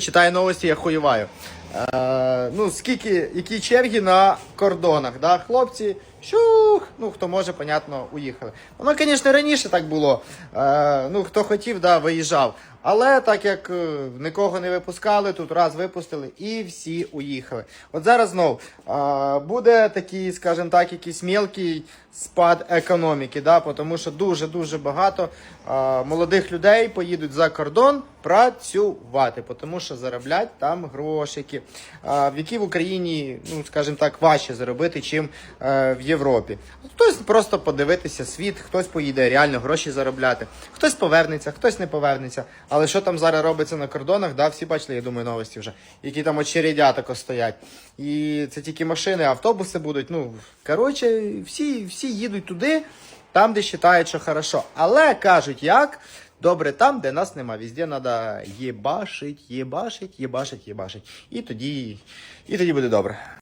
Читаю новості, я хуєваю. Е, ну, скільки, які черги на кордонах, да? хлопці, щух, ну, хто може, понятно, уїхали. Воно, звісно, раніше так було. Е, ну, хто хотів, да, виїжджав. Але так як е, нікого не випускали, тут раз випустили і всі уїхали. От зараз знов буде такий, скажімо так, якийсь мелкий спад економіки, да? тому що дуже-дуже багато молодих людей поїдуть за кордон працювати, тому що зароблять там грошики, в які в Україні, ну скажімо так, важче заробити, чим е, в Європі. Хтось просто подивитися світ, хтось поїде реально гроші заробляти, хтось повернеться, хтось не повернеться. Але що там зараз робиться на кордонах, да, всі бачили, я думаю, новості вже, які там очередя тако стоять. І це тільки машини, автобуси будуть. Ну, коротше, всі, всі їдуть туди, там, де вважають, що хорошо. Але кажуть, як? Добре там, де нас нема. Везде треба єбашить, єбашить, єбашить, єбашить. І тоді, і тоді буде добре.